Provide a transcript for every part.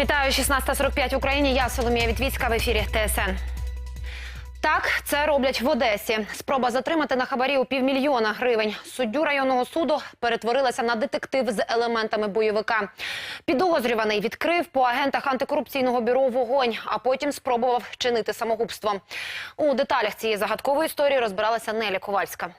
Вітаю 16.45 в Україні. Я Соломія Вітвіцька в ефірі ТСН. Так, це роблять в Одесі. Спроба затримати на хабарі у півмільйона гривень. Суддю районного суду перетворилася на детектив з елементами бойовика. Підозрюваний відкрив по агентах антикорупційного бюро вогонь, а потім спробував вчинити самогубство. У деталях цієї загадкової історії розбиралася Неля Ковальська.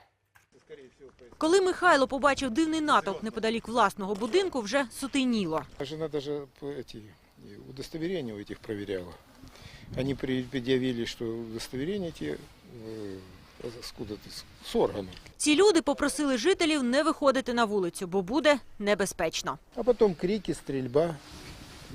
Коли Михайло побачив дивний натовп неподалік власного будинку, вже сутеніло. Жена даже по- эти и удостоверения у этих проверяла. Они при- предъявили, что удостоверения те э, откуда-то с- с органов. Ці люди попросили жителів не виходити на вулицю, бо буде небезпечно. А потом крики, стрельба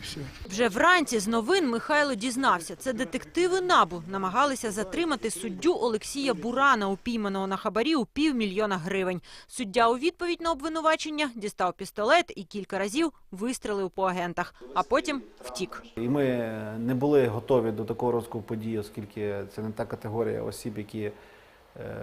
все. Вже вранці з новин Михайло дізнався. Це детективи НАБУ намагалися затримати суддю Олексія Бурана, упійманого на хабарі у півмільйона гривень. Суддя у відповідь на обвинувачення дістав пістолет і кілька разів вистрелив по агентах, а потім втік. І ми не були готові до такого розвитку подій, оскільки це не та категорія осіб, які, е,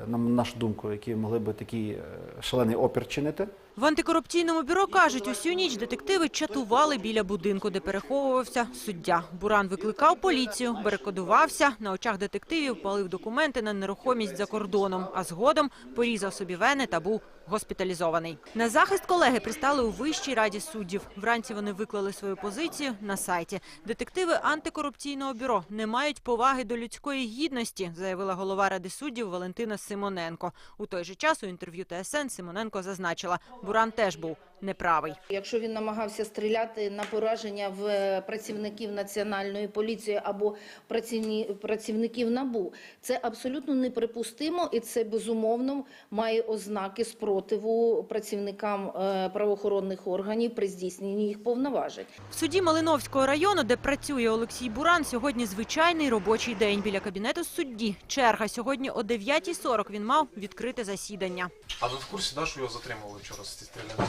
на нашу думку, які могли би такий е, шалений опір чинити. В антикорупційному бюро кажуть, усю ніч детективи чатували біля будинку, де переховувався суддя. Буран викликав поліцію, барикадувався, на очах детективів палив документи на нерухомість за кордоном, а згодом порізав собі вени та був госпіталізований. На захист колеги пристали у Вищій раді суддів. Вранці вони виклали свою позицію на сайті. Детективи антикорупційного бюро не мають поваги до людської гідності, заявила голова ради суддів Валентина Симоненко. У той же час у інтерв'ю ТСН Симоненко зазначила, Буран теж був неправий. Якщо він намагався стріляти на пораження в працівників національної поліції або працівні- працівників набу, це абсолютно неприпустимо, і це безумовно має ознаки спротиву працівникам е, правоохоронних органів при здійсненні їх повноважень. В суді Малиновського району, де працює Олексій Буран, сьогодні звичайний робочий день біля кабінету судді. Черга сьогодні о 9.40 він мав відкрите засідання. А ви в курсі, да, що його затримали вчора з стрілянки?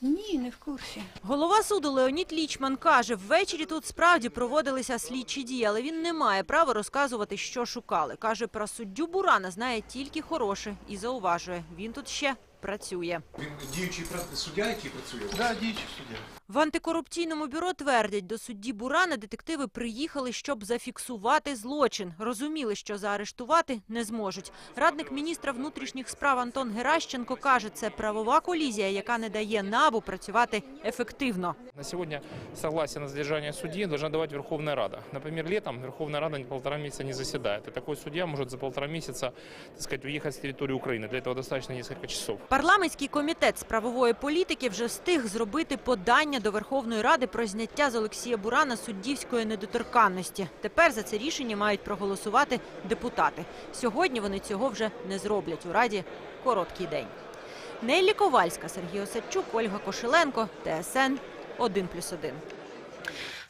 Ні, не в курсі. Голова суду Леонід Лічман каже, ввечері тут справді проводилися слідчі дії, але він не має права розказувати, що шукали. Каже, про суддю Бурана знає тільки хороше і зауважує, він тут ще працює. Він діючий пра- суддя, який працює? Да, діючий суддя. В антикорупційному бюро твердять, до судді Бурана детективи приїхали, щоб зафіксувати злочин. Розуміли, що заарештувати не зможуть. Радник міністра внутрішніх справ Антон Геращенко каже, це правова колізія, яка не дає НАБУ працювати ефективно. На сегодня согласие на задержание судьи должна давать Верховная Рада. Например, летом Верховная Рада полтора месяца не заседает. И такой судья может за полтора месяца, так сказать, уехать с территории Украины. Для этого достаточно несколько часов. Парламентський комітет з правової політики вже встиг зробити подання до Верховної Ради про зняття з Олексія Бурана суддівської недоторканності. Тепер за це рішення мають проголосувати депутати. Сьогодні вони цього вже не зроблять у Раді. Короткий день. Неллі Ковальська, Сергій Осадчук, Ольга Кошеленко, ТСН 1+,1.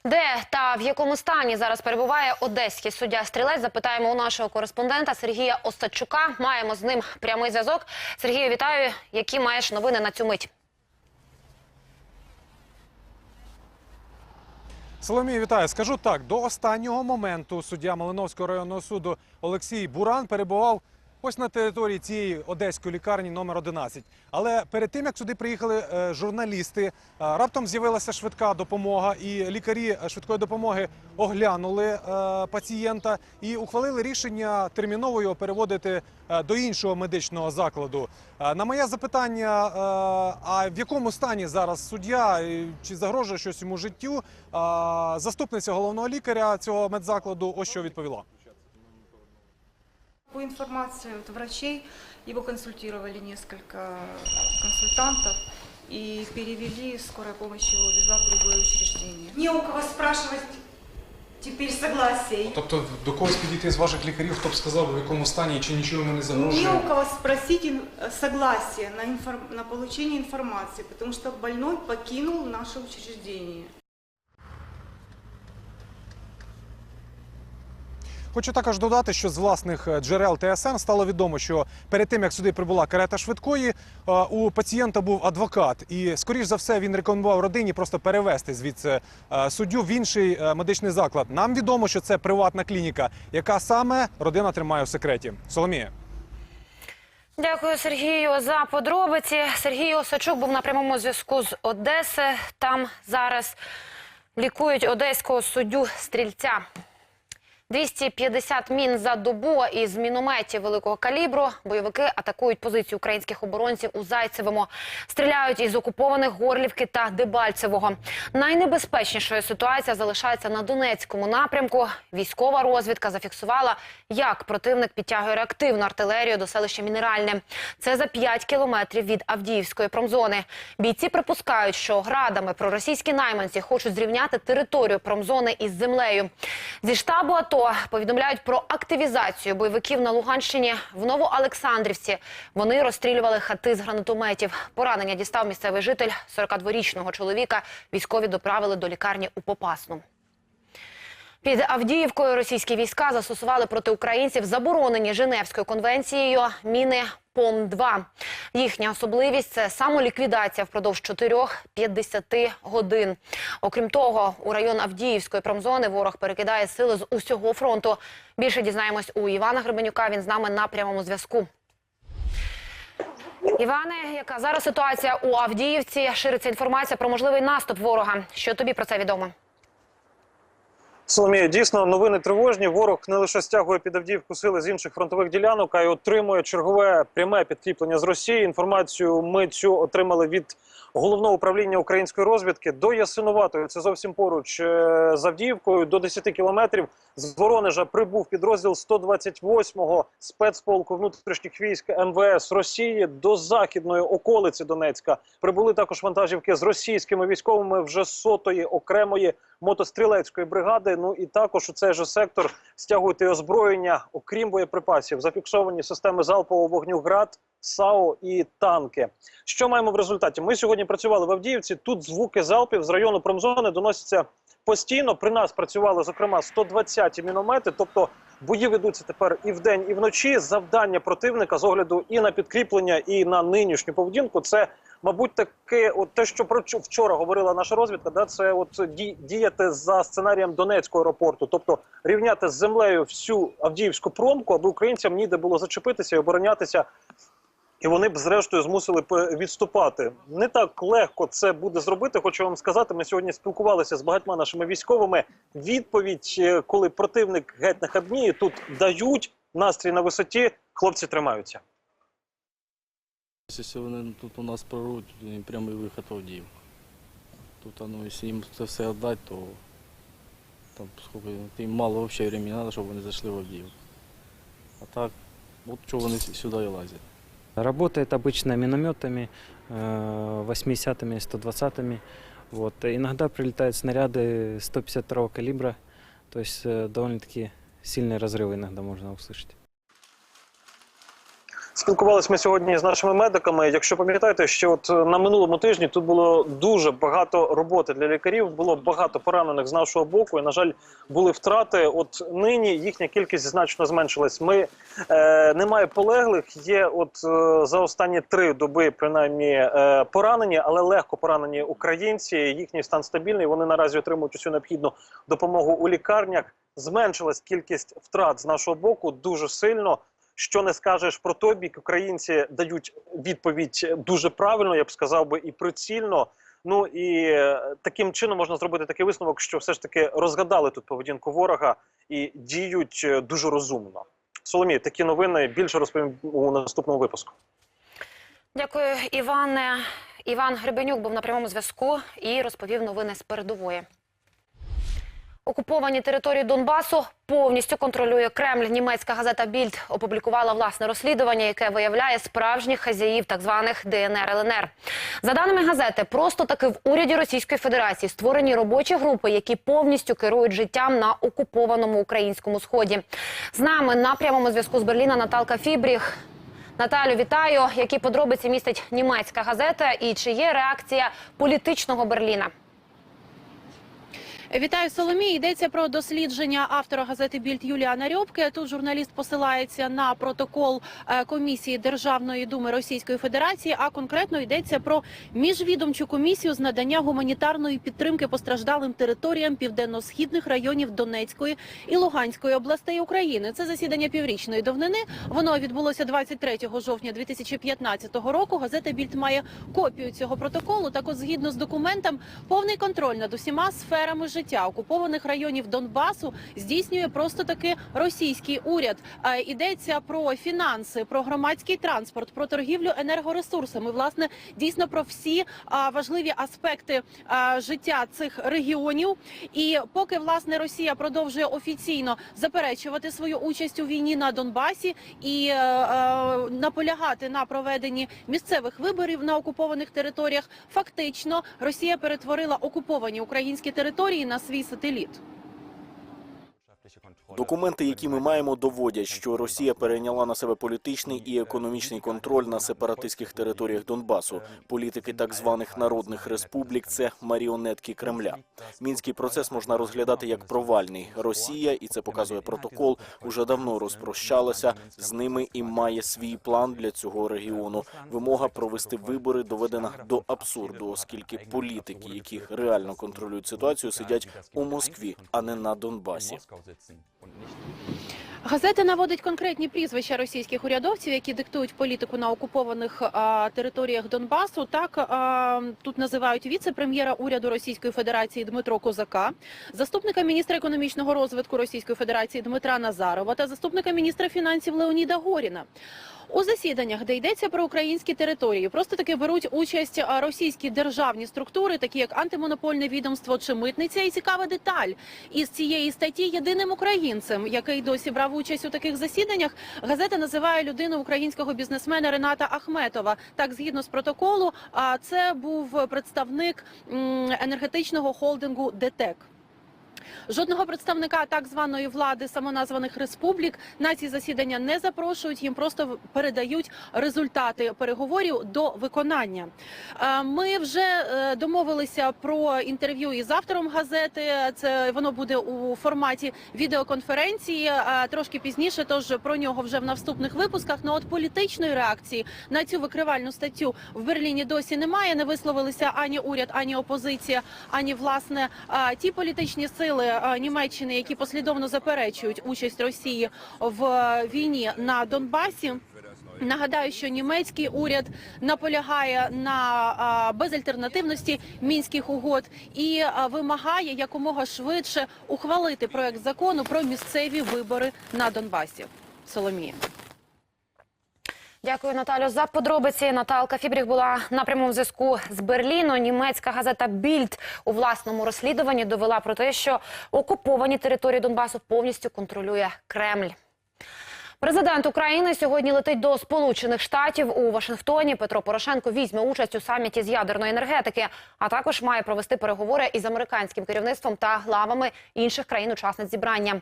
Де та в якому стані зараз перебуває одеський суддя стрілець? Запитаємо у нашого кореспондента Сергія Остачука. Маємо з ним прямий зв'язок. Сергію, вітаю. Які маєш новини на цю мить? Соломія, вітаю. Скажу так: до останнього моменту суддя Малиновського районного суду Олексій Буран перебував ось на території цієї одеської лікарні номер 11. Але перед тим як сюди приїхали е, журналісти, е, раптом з'явилася швидка допомога, і лікарі е, швидкої допомоги оглянули пацієнта і ухвалили рішення терміново його переводити до іншого медичного закладу. На моє запитання, а в якому стані зараз суддя, чи загрожує щось йому життю? Заступниця головного лікаря цього медзакладу ось що відповіла. По информации от врачей, его консультировали несколько консультантов и перевели, скорая помощь его везла в другое учреждение. Не у кого спрашивать теперь согласия. Тобто до когось підійти з ваших лікарів, хто б сказав, в якому стані чи нічого йому не? Не у кого спросить ин- согласие на, информ- на получение информации, потому что больной покинул наше учреждение. Хочу також додати, що з власних е, джерел ТСН стало відомо, що перед тим як сюди прибула карета швидкої, е, у пацієнта був адвокат, і скоріш за все він рекомендував родині просто перевести звідси е, суддю в інший медичний заклад. Нам відомо, що це приватна клініка, яка саме родина тримає в секреті. Соломія. Дякую, Сергію, за подробиці. Сергій Осачук був на прямому зв'язку з Одеси. Там зараз Лікують одеського суддю стрільця. 250 мін за добу із мінометів великого калібру. Бойовики атакують позиції українських оборонців у Зайцевому. Стріляють із окупованих Горлівки та Дебальцевого. Найнебезпечнішою ситуація залишається на Донецькому напрямку. Військова розвідка зафіксувала, як противник підтягує реактивну артилерію до селища Мінеральне. Це за 5 кілометрів від Авдіївської промзони. Бійці припускають, що градами проросійські найманці хочуть зрівняти територію промзони із землею. Зі штабу АТО повідомляють про активізацію бойовиків на Луганщині в Новоолександрівці. Вони розстрілювали хати з гранатометів. Поранення дістав місцевий житель 42-річного чоловіка. Військові доправили до лікарні у Попасну. Під Авдіївкою російські війська застосували проти українців заборонені Женевською конвенцією міни ПОМ-2. Їхня особливість – це самоліквідація впродовж 4-50 годин. Окрім того, у район Авдіївської промзони ворог перекидає сили з усього фронту. Більше дізнаємось у Івана Гребенюка. Він з нами на прямому зв'язку. Іване, яка зараз ситуація у Авдіївці? Шириться інформація про можливий наступ ворога. Що тобі про це відомо? Соломія, дійсно новини тривожні. Ворог не лише стягує під Авдіївку сили з інших фронтових ділянок, а й отримує чергове пряме підкріплення з Росії. Інформацію ми цю отримали від головного управління української розвідки до Ясинуватої. Це зовсім поруч е, з Авдіївкою. До 10 кілометрів з Воронежа прибув підрозділ 128-го спецполку внутрішніх військ МВС Росії до західної околиці Донецька. Прибули також вантажівки з російськими військовими вже сотої окремої мотострілецької бригади. Ну і також у цей же сектор стягують і озброєння, окрім боєприпасів, зафіксовані системи залпового вогню ГРАД, САУ і танки. Що маємо в результаті? Ми сьогодні працювали в Авдіївці. Тут звуки залпів з району промзони доносяться постійно. При нас працювали зокрема 120 міномети, тобто. Бої ведуться тепер і вдень, і вночі. Завдання противника з огляду і на підкріплення, і на нинішню поведінку. Це, мабуть, таке, от те, що про вчора говорила наша розвідка, да, це от ді- діяти за сценарієм Донецького аеропорту, тобто рівняти з землею всю Авдіївську промку, аби українцям ніде було зачепитися і оборонятися. І вони б зрештою змусили б відступати. Не так легко це буде зробити. Хочу вам сказати. Ми сьогодні спілкувалися з багатьма нашими військовими. Відповідь, е, коли противник геть на хабніє, тут дають настрій на висоті. Хлопці тримаються. Якщо вони тут у нас прорвуть, то їм прямий вихід в Авдіївку. Тут, а, ну, якщо їм це все віддати, то там сколько, їм мало взагалі времени треба, щоб вони зайшли в Авдіївку. А так, от чого вони сюди і лазять. Работает обычно минометами, э, 80-ми, 120-ми. Вот. Иногда прилетают снаряды 152 калибра, то есть э, довольно-таки сильные разрывы иногда можно услышать. Спілкувалися ми сьогодні з нашими медиками. Якщо пам'ятаєте, що от на минулому тижні тут було дуже багато роботи для лікарів, було багато поранених з нашого боку. І на жаль, були втрати. От нині їхня кількість значно зменшилась. Ми е, немає полеглих. Є от е, за останні три доби, принаймні, е, поранені, але легко поранені українці. Їхній стан стабільний. Вони наразі отримують усю необхідну допомогу у лікарнях. Зменшилась кількість втрат з нашого боку дуже сильно. Що не скажеш про той бік, українці дають відповідь дуже правильно, я б сказав би, і прицільно. Ну і е, таким чином можна зробити такий висновок, що все ж таки розгадали тут поведінку ворога і діють е, дуже розумно. Соломія, такі новини більше розповім у наступному випуску. Дякую, Іване. Іван Гребенюк був на прямому зв'язку і розповів новини з передової. Окуповані території Донбасу повністю контролює Кремль. Німецька газета Більд опублікувала власне розслідування, яке виявляє справжніх хазяїв так званих ДНР ЛНР. За даними газети, просто таки в уряді Російської Федерації створені робочі групи, які повністю керують життям на окупованому українському сході. З нами на прямому зв'язку з Берліна Наталка Фібріх. Наталю, вітаю. Які подробиці містить німецька газета і чи є реакція політичного Берліна? Вітаю Соломі. Йдеться про дослідження автора газети Більд Юліана Рьобке. Тут журналіст посилається на протокол е, комісії Державної думи Російської Федерації. А конкретно йдеться про міжвідомчу комісію з надання гуманітарної підтримки постраждалим територіям південно-східних районів Донецької і Луганської областей України. Це засідання піврічної давнини. Воно відбулося 23 жовтня 2015 року. Газета Більд має копію цього протоколу. Так, от, згідно з документом, повний контроль над усіма сферами життя окупованих районів Донбасу здійснює просто таки російський уряд. Е, Йдеться про фінанси, про громадський транспорт, про торгівлю енергоресурсами. Власне, дійсно про всі важливі аспекти життя цих регіонів. І поки власне Росія продовжує офіційно заперечувати свою участь у війні на Донбасі і е, е, наполягати на проведенні місцевих виборів на окупованих територіях, фактично Росія перетворила окуповані українські території на свій сателіт. Документи, які ми маємо, доводять, що Росія перейняла на себе політичний і економічний контроль на сепаратистських територіях Донбасу. Політики так званих народних республік це маріонетки Кремля. Мінський процес можна розглядати як провальний. Росія, і це показує протокол, уже давно розпрощалася з ними і має свій план для цього регіону. Вимога провести вибори доведена до абсурду, оскільки політики, які реально контролюють ситуацію, сидять у Москві, а не на Донбасі. Газета наводить конкретні прізвища російських урядовців, які диктують політику на окупованих а, територіях Донбасу. Так а, тут називають віце-прем'єра уряду Російської Федерації Дмитро Козака, заступника міністра економічного розвитку Російської Федерації Дмитра Назарова та заступника міністра фінансів Леоніда Горіна. У засіданнях, де йдеться про українські території, просто таки беруть участь російські державні структури, такі як антимонопольне відомство чи митниця. І цікава деталь із цієї статті єдиним українцем, який досі брав участь у таких засіданнях, газета називає людину українського бізнесмена Рената Ахметова. Так, згідно з протоколу, це був представник енергетичного холдингу ДТЕК. Жодного представника так званої влади самоназваних республік на ці засідання не запрошують. Їм просто передають результати переговорів до виконання. Е, Ми вже е, домовилися про інтерв'ю із автором газети. Це воно буде у форматі відеоконференції е, трошки пізніше. Тож про нього вже в наступних випусках. Ну от політичної реакції на цю викривальну статтю в Берліні досі немає. Не висловилися ані уряд, ані опозиція, ані власне ті політичні сили е, Німеччини, які послідовно заперечують участь Росії в е, війні на Донбасі. Нагадаю, що німецький уряд наполягає на безальтернативності мінських угод і вимагає якомога швидше ухвалити проект закону про місцеві вибори на Донбасі. Соломія. Дякую, Наталю, за подробиці. Наталка Фібріх була на прямому зв'язку з Берліну. Німецька газета Більд у власному розслідуванні довела про те, що окуповані території Донбасу повністю контролює Кремль. Президент України сьогодні летить до Сполучених Штатів у Вашингтоні. Петро Порошенко візьме участь у саміті з ядерної енергетики, а також має провести переговори із американським керівництвом та главами інших країн-учасниць зібрання.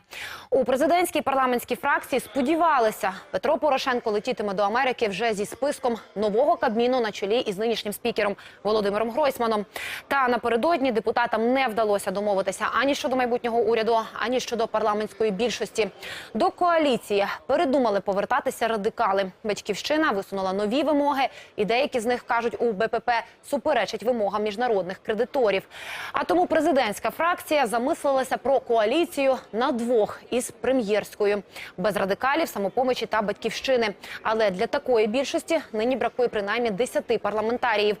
У президентській парламентській фракції сподівалися, Петро Порошенко летітиме до Америки вже зі списком нового кабміну на чолі із нинішнім спікером Володимиром Гройсманом. Та напередодні депутатам не вдалося домовитися ані щодо майбутнього уряду, ані щодо парламентської більшості. До коаліції передумали повертатися радикали. Батьківщина висунула нові вимоги, і деякі з них кажуть у БПП суперечать вимогам міжнародних кредиторів. А тому президентська фракція замислилася про коаліцію на двох із прем'єрською без радикалів, самопомочі та батьківщини. Але для такої більшості нині бракує принаймні 10 парламентаріїв.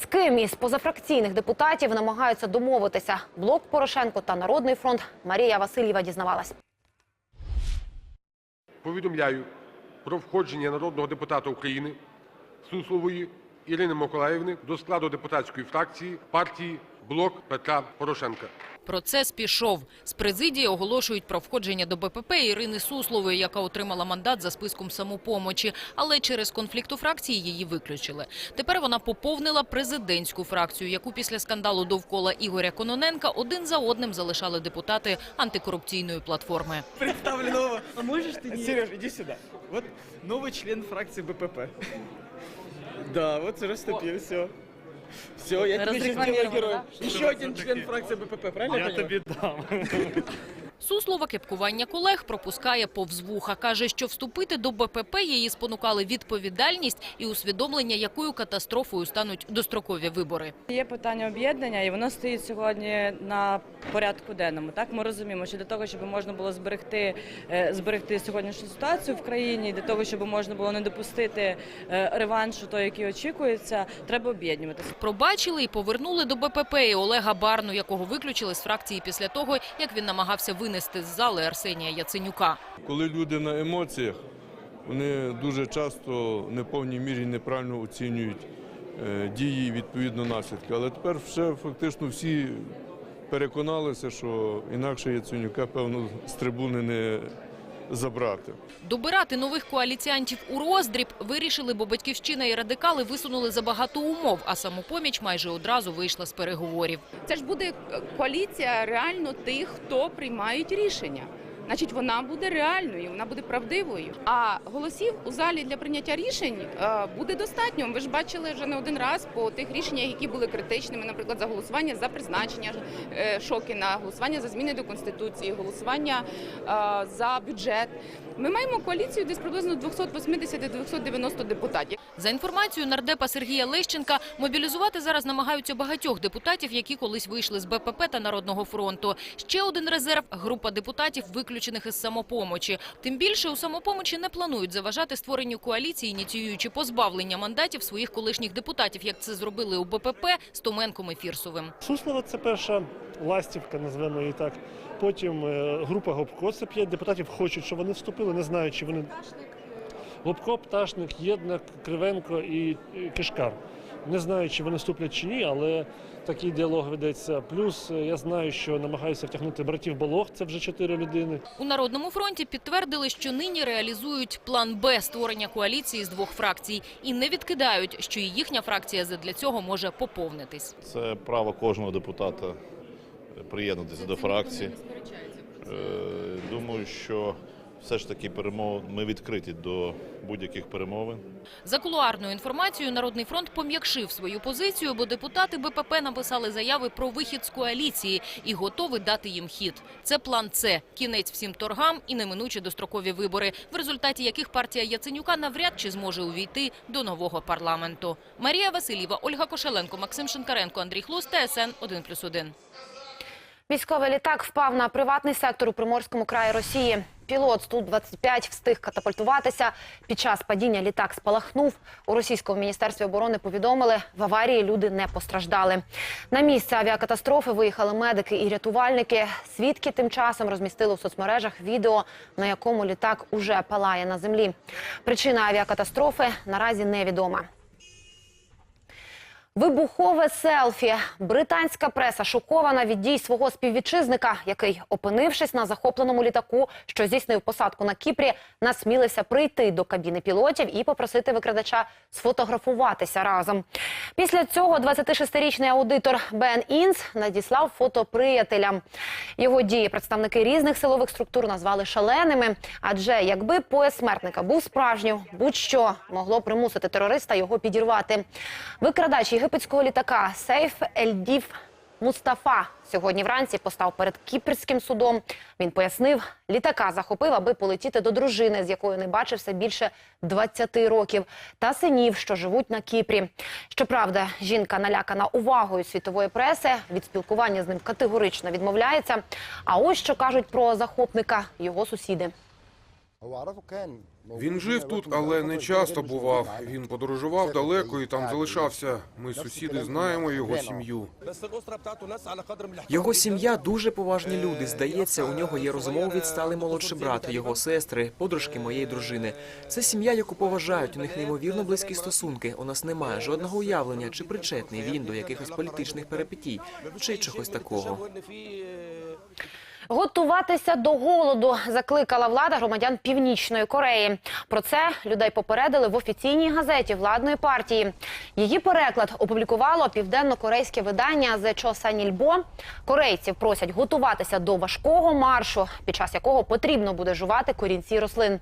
З ким із позафракційних депутатів намагаються домовитися блок Порошенко та Народний фронт. Марія Васильєва дізнавалась. Повідомляю про входження народного депутата України Суслової Ірини Миколаївни до складу депутатської фракції партії «Блок Петра Порошенка». Процес пішов. З президії оголошують про входження до БПП Ірини Суслової, яка отримала мандат за списком самопомочі. Але через конфлікт у фракції її виключили. Тепер вона поповнила президентську фракцію, яку після скандалу довкола Ігоря Кононенка один за одним залишали депутати антикорупційної платформи. Представлю нового. А можешь ты не... Сереж, иди сюда. Вот новый член фракции БПП. Да, вот расступил, все. Все, я тебе сейчас Разрекламировано. Еще один член фракции БПП, правильно я, понял? дам. Суслова кепкування колег пропускає повз вуха. Каже, що вступити до БПП її спонукали відповідальність і усвідомлення, якою катастрофою стануть дострокові вибори. Є питання об'єднання, і воно стоїть сьогодні на порядку денному. Так ми розуміємо, що для того, щоб можна було зберегти, е, зберегти сьогоднішню ситуацію в країні, для того, щоб можна було не допустити е, реваншу, той, який очікується, треба об'єднуватися. Пробачили і повернули до БПП і Олега Барну, якого виключили з фракції після того, як він намагався винести з зали Арсенія Яценюка. Коли люди на емоціях, вони дуже часто не повній мірі неправильно оцінюють е, дії і відповідно наслідки. Але тепер вже фактично всі переконалися, що інакше Яценюка, певно, з трибуни не забрати. Добирати нових коаліціантів у роздріб вирішили, бо батьківщина і радикали висунули забагато умов, а самопоміч майже одразу вийшла з переговорів. Це ж буде коаліція реально тих, хто приймають рішення. Значить, вона буде реальною, вона буде правдивою. А голосів у залі для прийняття рішень е, буде достатньо. Ви ж бачили вже не один раз по тих рішеннях, які були критичними, наприклад, за голосування за призначення е, Шокіна, голосування за зміни до конституції, голосування е, за бюджет. Ми маємо коаліцію десь приблизно 280-290 депутатів. За інформацією нардепа Сергія Лещенка, мобілізувати зараз намагаються багатьох депутатів, які колись вийшли з БПП та Народного фронту. Ще один резерв – група депутатів, виключених із самопомочі. Тим більше у самопомочі не планують заважати створенню коаліції, ініціюючи позбавлення мандатів своїх колишніх депутатів, як це зробили у БПП з Томенком і Фірсовим. Суслова це перша ластівка, назвемо її так. Потім е, група Гопко, це п'ять депутатів хочуть, щоб вони вступили, не знають, чи вони. Гопко, Пташник, Єднак, Кривенко і е, Кишкар. Не знаю, чи вони вступлять чи ні, але такий діалог ведеться. Плюс е, я знаю, що намагаються втягнути братів Балох, це вже чотири людини. У Народному фронті підтвердили, що нині реалізують план Б створення коаліції з двох фракцій і не відкидають, що і їхня фракція задля цього може поповнитись. Це право кожного депутата приєднатися до фракції. Е, Думаю, що все ж таки перемов... ми відкриті до будь-яких перемовин. За кулуарною інформацією, Народний фронт пом'якшив свою позицію, бо депутати БПП написали заяви про вихід з коаліції і готові дати їм хід. Це план С – кінець всім торгам і неминучі дострокові вибори, в результаті яких партія Яценюка навряд чи зможе увійти до нового парламенту. Марія Васильєва, Ольга Кошеленко, Максим Шинкаренко, Андрій Хлус, ТСН 1+,1. Військовий літак впав на приватний сектор у Приморському краї Росії. Пілот Ту-25 встиг катапультуватися. Під час падіння літак спалахнув. У російському міністерстві оборони повідомили, в аварії люди не постраждали. На місце авіакатастрофи виїхали медики і рятувальники. Свідки тим часом розмістили в соцмережах відео, на якому літак уже палає на землі. Причина авіакатастрофи наразі невідома. Вибухове селфі. Британська преса шокована від дій свого співвітчизника, який, опинившись на захопленому літаку, що здійснив посадку на Кіпрі, насмілився прийти до кабіни пілотів і попросити викрадача сфотографуватися разом. Після цього 26-річний аудитор Бен Інс надіслав фото приятелям. Його дії представники різних силових структур назвали шаленими. Адже якби пояс смертника був справжнім, будь-що могло примусити терориста його підірвати. Викрадач єгипетського літака Сейф Ельдів Мустафа сьогодні вранці постав перед кіпрським судом. Він пояснив, літака захопив, аби полетіти до дружини, з якою не бачився більше 20 років, та синів, що живуть на Кіпрі. Щоправда, жінка налякана увагою світової преси. Від спілкування з ним категорично відмовляється. А ось що кажуть про захопника його сусіди. Він жив тут, але не часто бував. Він подорожував далеко і там залишався. Ми сусіди знаємо його сім'ю. Його сім'я дуже поважні люди. Здається, у нього є розумово відсталий молодший брат, його сестри, подружки моєї дружини. Це сім'я, яку поважають. У них неймовірно близькі стосунки. У нас немає жодного уявлення, чи причетний він до якихось політичних перипетій, чи чогось такого. Готуватися до голоду закликала влада громадян Північної Кореї. Про це людей попередили в офіційній газеті владної партії. Її переклад опублікувало південно-корейське видання The Chosun Ilbo. Корейців просять готуватися до важкого маршу, під час якого потрібно буде жувати корінці рослин.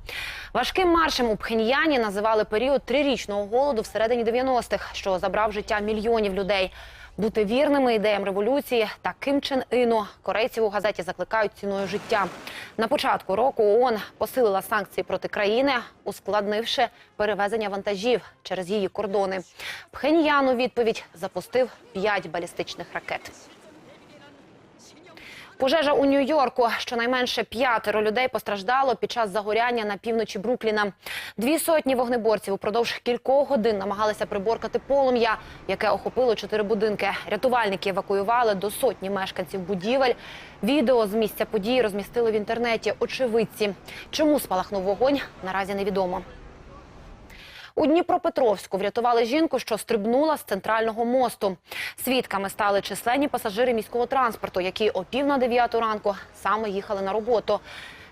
Важким маршем у Пхеньяні називали період трирічного голоду всередині 90-х, що забрав життя мільйонів людей. Бути вірними ідеям революції та Ким Чен Іну корейців у газеті закликають ціною життя. На початку року ООН посилила санкції проти країни, ускладнивши перевезення вантажів через її кордони. Пхеньян у відповідь запустив п'ять балістичних ракет. Пожежа у Нью-Йорку. Щонайменше п'ятеро людей постраждало під час загоряння на півночі Брукліна. Дві сотні вогнеборців упродовж кількох годин намагалися приборкати полум'я, яке охопило чотири будинки. Рятувальники евакуювали до сотні мешканців будівель. Відео з місця події розмістили в інтернеті очевидці. Чому спалахнув вогонь, наразі невідомо. У Дніпропетровську врятували жінку, що стрибнула з центрального мосту. Свідками стали численні пасажири міського транспорту, які о пів на дев'яту ранку саме їхали на роботу.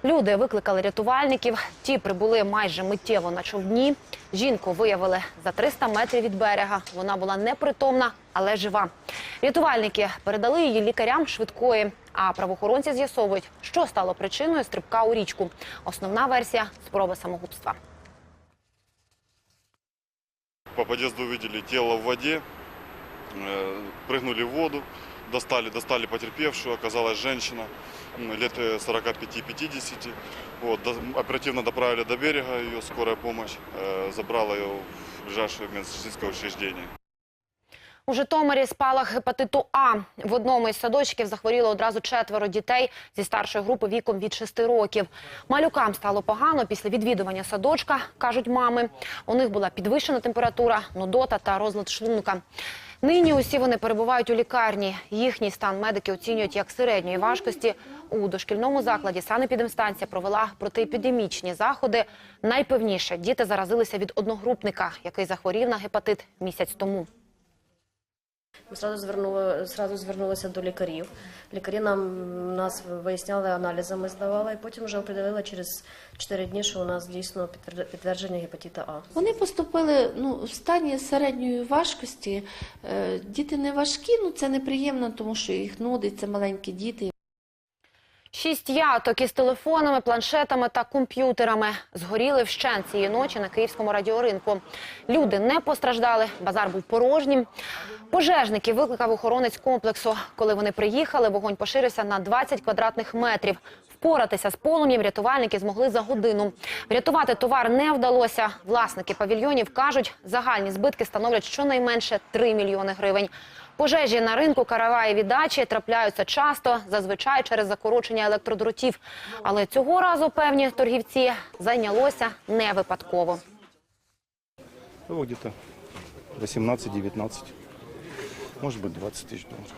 Люди викликали рятувальників. Ті прибули майже миттєво на човні. Жінку виявили за 300 метрів від берега. Вона була непритомна, але жива. Рятувальники передали її лікарям швидкої. А правоохоронці з'ясовують, що стало причиною стрибка у річку. Основна версія спроби самогубства. По подъезду увидели тело в воде, э, прыгнули в воду, достали, достали потерпевшую, оказалась женщина м, лет э, 45-50. Вот, до- оперативно доправили до берега ее скорая помощь, э, забрала ее в ближайшее медицинское учреждение. У Житомирі спалах гепатиту А. В одному із садочків захворіло одразу четверо дітей зі старшої групи віком від 6 років. Малюкам стало погано після відвідування садочка, кажуть мами. У них була підвищена температура, нудота та розлад шлунка. Нині усі вони перебувають у лікарні. Їхній стан медики оцінюють як середньої важкості. У дошкільному закладі санепідемстанція провела протиепідемічні заходи. Найпевніше діти заразилися від одногрупника, який захворів на гепатит місяць тому. Ми зразу звернули, зразу звернулися до лікарів. Лікарі нам нас виясняли аналізи, ми здавали, і потім вже определили через 4 дні, що у нас дійсно підтвердження гепатита А. Вони поступили ну, в стані середньої важкості. Е, Діти не важкі, ну це неприємно, тому що їх нудить, це маленькі діти. Шість яток із телефонами, планшетами та комп'ютерами згоріли вщент цієї ночі на київському радіоринку. Люди не постраждали, базар був порожнім. Пожежники викликав охоронець комплексу. Коли вони приїхали, вогонь поширився на 20 квадратних метрів. Впоратися з полум'ям рятувальники змогли за годину. Врятувати товар не вдалося. Власники павільйонів кажуть, загальні збитки становлять щонайменше 3 мільйони гривень. Пожежі на ринку Караваєві дачі трапляються часто, зазвичай через закорочення електродротів. Але цього разу певні торгівці зайнялося не випадково. Ну, где-то 18-19, может быть 20 тысяч долларов.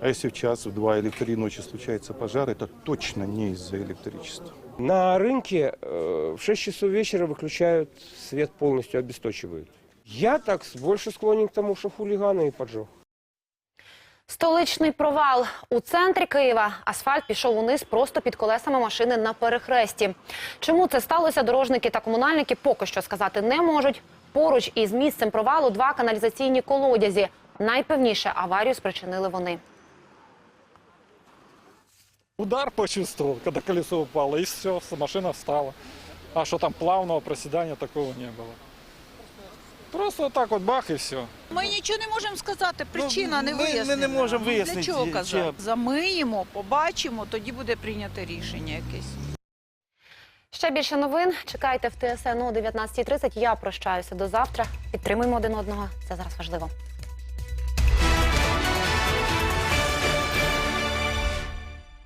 А если в час, в два или в три ночи случается пожар, это точно не из-за электричества. На рынке э, в 6 часов вечера выключают свет, полностью обесточивают. Я так с- больше склонен к тому, что хулиганы и поджог. Столичний провал у центрі Києва. Асфальт пішов униз просто під колесами машини на перехресті. Чому це сталося? Дорожники та комунальники поки що сказати не можуть. Поруч із місцем провалу два каналізаційні колодязі. Найпевніше аварію спричинили вони. Удар почувствовал, когда колесо упало, и все, машина встала. А что там плавного проседания такого не было. Просто отак от бах і все. Ми нічого не можемо сказати, причина не вияснена. ми не можемо Ну, вияснити, Для чого чи- казати? Замиємо, побачимо, тоді буде прийнято рішення якесь. Ще більше новин чекайте в ТСН о 19.30. Я прощаюся до завтра. Підтримуємо один одного. Це зараз важливо.